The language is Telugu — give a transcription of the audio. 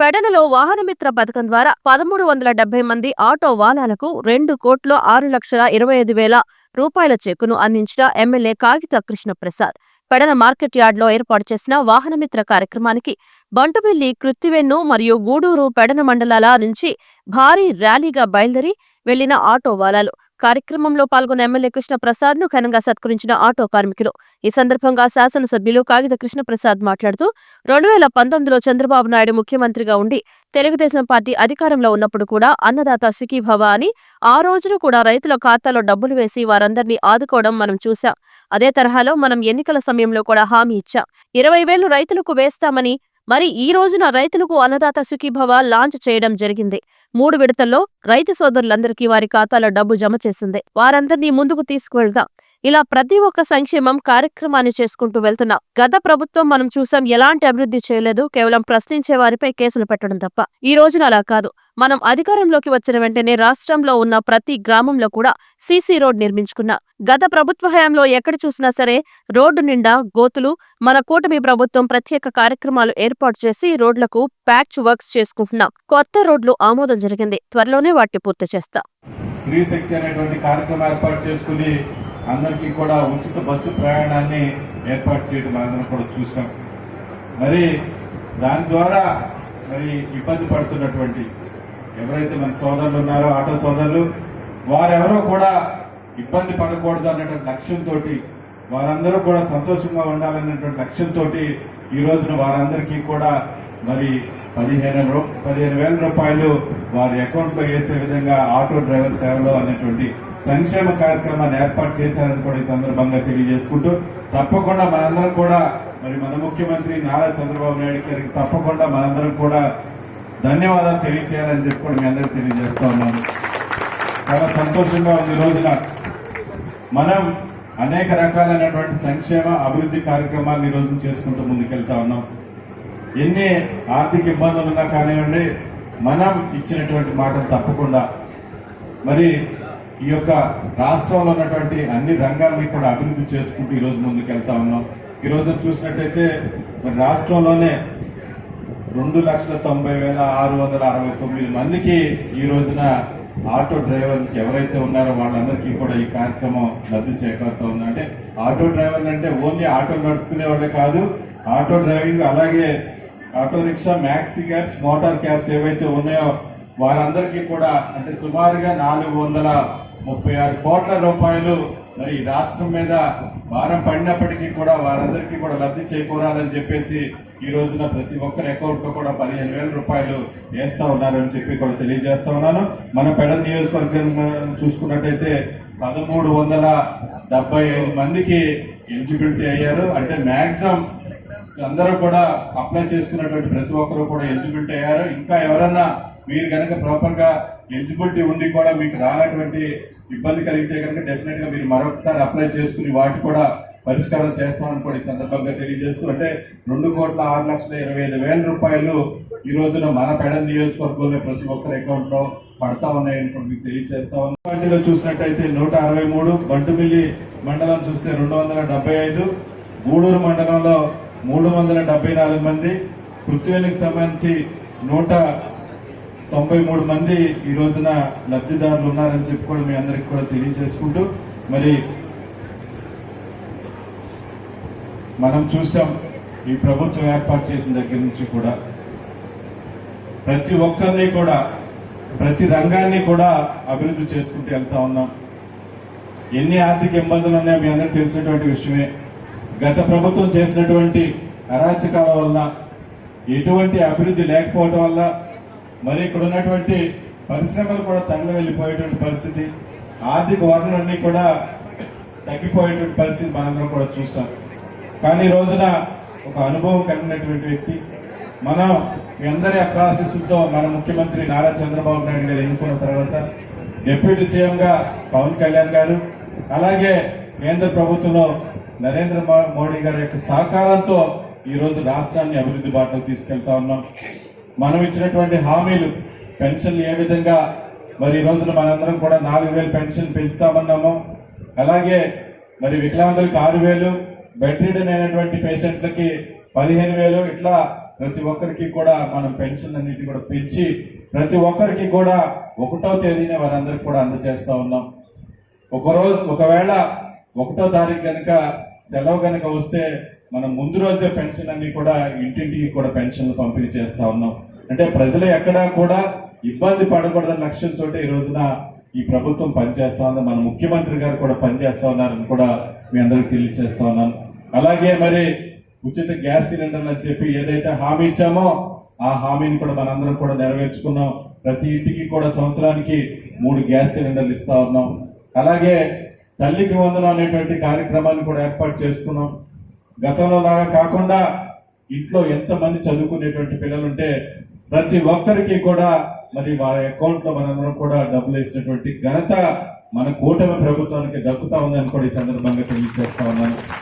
పెడనలో వాహనమిత్ర పథకం ద్వారా పదమూడు వందల డెబ్బై మంది ఆటో వాలాలకు రెండు కోట్లు ఆరు లక్షల ఇరవై ఐదు వేల రూపాయల చెక్కును అందించిన ఎమ్మెల్యే కాగిత కృష్ణప్రసాద్. పెడన మార్కెట్ యార్డ్లో ఏర్పాటు చేసిన వాహనమిత్ర కార్యక్రమానికి బంటుమిల్లి కృత్తివెన్ను మరియు గూడూరు పెడన మండలాల నుంచి భారీ ర్యాలీగా బయలుదేరి వెళ్ళిన ఆటో వాలాలు కార్యక్రమంలో పాల్గొన్న ఎమ్మెల్యే కృష్ణప్రసాద్ను ఘనంగా సత్కరించిన ఆటో కార్మికులు. ఈ సందర్భంగా శాసనసభ్యులు కాగిత కృష్ణప్రసాద్ మాట్లాడుతూ రెండు వేల పంతొమ్మిదిలో చంద్రబాబు నాయుడు ముఖ్యమంత్రిగా ఉండి తెలుగుదేశం పార్టీ అధికారంలో ఉన్నప్పుడు కూడా అన్నదాత సుఖీభవ అని ఆ రోజున కూడా రైతుల ఖాతాలో డబ్బులు వేసి వారందరినీ ఆదుకోవడం మనం చూశాం. అదే తరహాలో మనం ఎన్నికల సమయంలో కూడా హామీ ఇచ్చాం. ఇరవై వేలు రైతులకు వేస్తామని మరి ఈ రోజున రైతులకు అన్నదాత సుఖీభవ లాంచ్ చేయడం జరిగింది. మూడు విడతల్లో రైతు సోదరులందరికీ వారి ఖాతాలో డబ్బు జమ చేసింది. వారందరినీ ముందుకు తీసుకువెళ్దాం. ఇలా ప్రతి ఒక్క సంక్షేమం కార్యక్రమాన్ని చేసుకుంటూ వెళ్తున్నాం గత ప్రభుత్వం మనం చూసాం ఎలాంటి అభివృద్ధి చేయలేదు కేవలం ప్రశ్నించే వారిపై కేసులు పెట్టడం తప్ప. ఈ రోజున అలా కాదు. మనం అధికారంలోకి వచ్చిన వెంటనే రాష్ట్రంలో ఉన్న ప్రతి గ్రామంలో కూడా సీసీ రోడ్ నిర్మించుకున్నా. గత ప్రభుత్వ హయాంలో ఎక్కడ చూసినా సరే రోడ్డు నిండా గోతులు మన కూటమి ప్రభుత్వం ప్రత్యేక కార్యక్రమాలు ఏర్పాటు చేసి రోడ్లకు ప్యాచ్ వర్క్స్ చేసుకుంటున్నాం. కొత్త రోడ్లు ఆమోదం జరిగింది. త్వరలోనే వాటిని పూర్తి చేస్తాం. స్త్రీ శక్తి అనేటువంటి కార్యక్రమం ఏర్పాటు చేసుకుని అందరికీ కూడా ఉచిత బస్సు ప్రయాణాన్ని ఏర్పాటు చేయడం మనందరం కూడా చూసాం. మరి దాని ద్వారా మరి ఇబ్బంది పడుతున్నటువంటి ఎవరైతే మన సోదరులు ఉన్నారో ఆటో సోదరులు వారెవరో కూడా ఇబ్బంది పడకూడదు అన్నటువంటి లక్ష్యంతో వారందరూ కూడా సంతోషంగా ఉండాలనేటువంటి లక్ష్యంతో ఈ రోజున వారందరికీ కూడా మరి పదిహేను రూ పదిహేను వేల రూపాయలు వారి అకౌంట్లో వేసే విధంగా ఆటో డ్రైవర్ సేవలో అనేటువంటి సంక్షేమ కార్యక్రమాన్ని ఏర్పాటు చేశారని కూడా ఈ సందర్భంగా తెలియజేసుకుంటూ తప్పకుండా మనందరం కూడా మరి మన ముఖ్యమంత్రి నారా చంద్రబాబు నాయుడు గారికి తప్పకుండా మనందరం కూడా ధన్యవాదాలు తెలియచేయాలని చెప్పి కూడా మీ అందరికి తెలియజేస్తా ఉన్నాను. చాలా సంతోషంగా ఉంది ఈ రోజున. మనం అనేక రకాలైనటువంటి సంక్షేమ అభివృద్ధి కార్యక్రమాలను ఈ రోజు చేసుకుంటూ ముందుకెళ్తా ఉన్నాం. ఎన్ని ఆర్థిక ఇబ్బందులు ఉన్నా కానివ్వండి మనం ఇచ్చినటువంటి మాటలు తప్పకుండా. మరి ఈ యొక్క రాష్ట్రంలో ఉన్నటువంటి అన్ని రంగాల్ని కూడా అభివృద్ధి చేసుకుంటూ ఈ రోజు ముందుకెళ్తా ఉన్నాం. ఈరోజు చూసినట్టయితే మరి రాష్ట్రంలోనే రెండు లక్షల తొంభై వేల ఆరు వందల అరవై తొమ్మిది మందికి ఈ రోజున ఆటో డ్రైవర్ ఎవరైతే ఉన్నారో వాళ్ళందరికీ కూడా ఈ కార్యక్రమం లబ్ధి చేకూరుతూ ఉంది. అంటే ఆటో డ్రైవర్ అంటే ఓన్లీ ఆటో నడుపుకునేవాళ్ళే కాదు ఆటో డ్రైవింగ్ అలాగే auto rickshaw maxi cabs motor cabs ఏవైతే ఉన్నాయో వారందరికీ కూడా అంటే సుమారుగా నాలుగు వందల ముప్పై ఆరు కోట్ల రూపాయలు మరి ఈ రాష్ట్రం మీద భారం పడినప్పటికీ కూడా వారందరికీ కూడా లబ్ధి చేకూరాలని చెప్పేసి ఈ రోజున ప్రతి ఒక్కరి అకౌంట్లో కూడా పదిహేను వేల రూపాయలు వేస్తూ ఉన్నారని చెప్పి కూడా తెలియజేస్తా ఉన్నాను. మన పెడ నియోజకవర్గం చూసుకున్నట్టయితే పదమూడు వందల డెబ్బై ఐదు మందికి ఎలిజిబిలిటీ అయ్యారు. అంటే మ్యాక్సిమం అందరూ కూడా అప్లై చేసుకున్నటువంటి ప్రతి ఒక్కరు కూడా ఎలిజిబిలిటీ అయ్యారు. ఇంకా ఎవరన్నా మీరు కనుక ప్రాపర్గా ఎలిజిబిలిటీ ఉండి కూడా మీకు రానటువంటి ఇబ్బంది కలిగితే కనుక డెఫినెట్గా మీరు మరొకసారి అప్లై చేసుకుని వాటి కూడా పరిష్కారం చేస్తామని కూడా ఈ సందర్భంగా తెలియజేస్తూ అంటే రెండు కోట్ల ఆరు లక్షల ఇరవై ఐదు వేల రూపాయలు ఈ రోజున మన పెడ నియోజకవర్గంలో ప్రతి ఒక్కరి అకౌంట్లో పడతా ఉన్నాయని కూడా మీకు తెలియజేస్తా ఉన్నాం. పార్టీలో చూసినట్టయితే నూట అరవై మూడు బంటుమిల్లి మండలం చూస్తే రెండు వందల డెబ్బై ఐదు గూడూరు మండలంలో మూడు వందల డెబ్బై నాలుగు మంది పృథ్వీలకు సంబంధించి నూట తొంభై మూడు మంది ఈ రోజున లబ్ధిదారులు ఉన్నారని చెప్పి కూడా మీ అందరికి కూడా తెలియజేసుకుంటూ మరి మనం చూసాం ఈ ప్రభుత్వం ఏర్పాటు చేసిన దగ్గర నుంచి కూడా. ప్రతి ఒక్కరిని కూడా ప్రతి రంగాన్ని కూడా అభివృద్ధి చేసుకుంటూ వెళ్తా ఉన్నాం. ఎన్ని ఆర్థిక ఇబ్బందులు ఉన్నాయో మీ అందరికి తెలిసినటువంటి విషయమే. గత ప్రభుత్వం చేసినటువంటి అరాచకాల వల్ల ఎటువంటి అభివృద్ధి లేకపోవడం వల్ల మరి ఇక్కడ ఉన్నటువంటి పరిశ్రమలు కూడా తరలి వెళ్ళిపోయేటువంటి పరిస్థితి. ఆర్థిక వనరులన్నీ కూడా తగ్గిపోయేటువంటి పరిస్థితి మనందరం కూడా చూసాం. కానీ ఈ రోజున ఒక అనుభవం కలిగినటువంటి వ్యక్తి. మనం మీ అందరి యొక్క మన ముఖ్యమంత్రి నారా చంద్రబాబు నాయుడు గారు ఎన్నుకున్న తర్వాత డిప్యూటీ సీఎం గా పవన్ కళ్యాణ్ గారు అలాగే కేంద్ర ప్రభుత్వంలో నరేంద్ర మోడీ గారి యొక్క సహకారంతో ఈ రోజు రాష్ట్రాన్ని అభివృద్ధి బాటలో తీసుకెళ్తా ఉన్నాం. మనం ఇచ్చినటువంటి హామీలు పెన్షన్లు ఏ విధంగా మరి ఈ రోజున మనందరం కూడా నాలుగు వేలు పెన్షన్ పెంచుతామన్నాము అలాగే మరి వికలాంగులకు ఆరు వేలు బెడ్ అయినటువంటి పేషెంట్లకి పదిహేను వేలు ఇట్లా ప్రతి ఒక్కరికి కూడా మనం పెన్షన్ అన్నిటి కూడా పెంచి ప్రతి ఒక్కరికి కూడా ఒకటో తేదీనే వారందరికి కూడా అందజేస్తూ ఉన్నాం. ఒకరోజు ఒకవేళ ఒకటో తారీఖు కనుక సెలవు కనుక వస్తే మనం ముందు రోజే పెన్షన్ అన్ని కూడా ఇంటింటికి కూడా పెన్షన్లు పంపిణీ చేస్తా ఉన్నాం. అంటే ప్రజలు ఎక్కడా కూడా ఇబ్బంది పడకూడదన్న లక్ష్యంతో ఈ రోజున ఈ ప్రభుత్వం పనిచేస్తా ఉంది. మన ముఖ్యమంత్రి గారు కూడా పనిచేస్తా ఉన్నారని కూడా మీ అందరికి తెలియజేస్తా ఉన్నాను. అలాగే మరి ఉచిత గ్యాస్ సిలిండర్లు అని చెప్పి ఏదైతే హామీ ఇచ్చామో ఆ హామీని కూడా మనందరం కూడా నెరవేర్చుకున్నాం. ప్రతి ఇంటికి కూడా సంవత్సరానికి మూడు గ్యాస్ సిలిండర్లు ఇస్తా ఉన్నాం. అలాగే తల్లికి వందనం అనేటువంటి కార్యక్రమాన్ని కూడా ఏర్పాటు చేసుకున్నాం. గతంలో లాగా కాకుండా ఇంట్లో ఎంతమంది చదువుకునేటువంటి పిల్లలుంటే ప్రతి ఒక్కరికి కూడా మరి వారి అకౌంట్లో మనందరం కూడా డబ్బులు వేసినటువంటి ఘనత మన కూటమి ప్రభుత్వానికి దక్కుతా ఉందని కూడా ఈ సందర్భంగా తెలియజేస్తా ఉన్నాను.